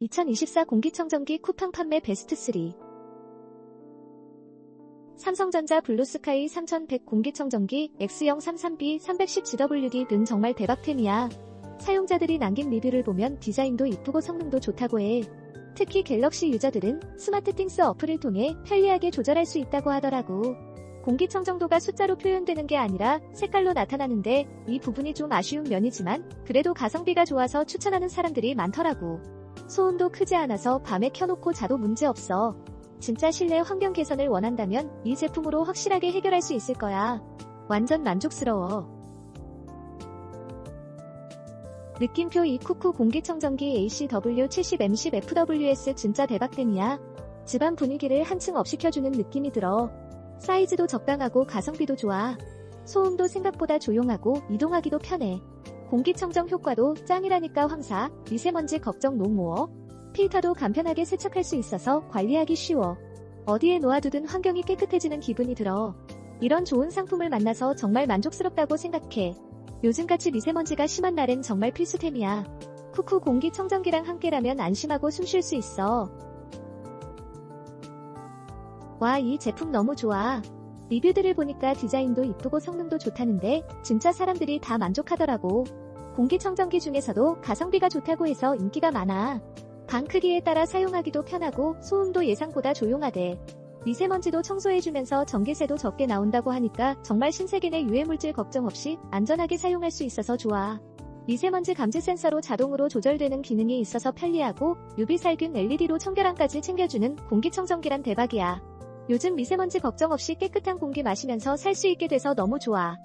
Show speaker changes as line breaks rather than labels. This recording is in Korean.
2024 공기청정기 쿠팡 판매 베스트 3 삼성전자 블루스카이 3100 공기청정기 X033B 310GWD 등 정말 대박템이야. 사용자들이 남긴 리뷰를 보면 디자인도 이쁘고 성능도 좋다고 해. 특히 갤럭시 유저들은 스마트 띵스 어플을 통해 편리하게 조절할 수 있다고 하더라고. 공기청정도가 숫자로 표현되는 게 아니라 색깔로 나타나는데 이 부분이 좀 아쉬운 면이지만 그래도 가성비가 좋아서 추천하는 사람들이 많더라고. 소음도 크지 않아서 밤에 켜놓고 자도 문제없어. 진짜 실내 환경 개선을 원한다면 이 제품으로 확실하게 해결할 수 있을 거야. 완전 만족스러워. 느낌표 이 쿠쿠 공기청정기 ACW70M10FWS 진짜 대박템이야. 집안 분위기를 한층 업시켜주는 느낌이 들어. 사이즈도 적당하고 가성비도 좋아. 소음도 생각보다 조용하고 이동하기도 편해. 공기청정 효과도 짱이라니까 황사, 미세먼지 걱정 노모어. 필터도 간편하게 세척할 수 있어서 관리하기 쉬워. 어디에 놓아두든 환경이 깨끗해지는 기분이 들어. 이런 좋은 상품을 만나서 정말 만족스럽다고 생각해. 요즘같이 미세먼지가 심한 날엔 정말 필수템이야. 쿠쿠 공기청정기랑 함께라면 안심하고 숨 쉴 수 있어. 와, 이 제품 너무 좋아. 리뷰들을 보니까 디자인도 이쁘고 성능도 좋다는데 진짜 사람들이 다 만족하더라고. 공기청정기 중에서도 가성비가 좋다고 해서 인기가 많아. 방 크기에 따라 사용하기도 편하고 소음도 예상보다 조용하대. 미세먼지도 청소해주면서 전기세도 적게 나온다고 하니까 정말 신세계 내 유해물질 걱정 없이 안전하게 사용할 수 있어서 좋아. 미세먼지 감지 센서로 자동으로 조절되는 기능이 있어서 편리하고 UV살균 LED로 청결함까지 챙겨주는 공기청정기란 대박이야. 요즘 미세먼지 걱정 없이 깨끗한 공기 마시면서 살 수 있게 돼서 너무 좋아.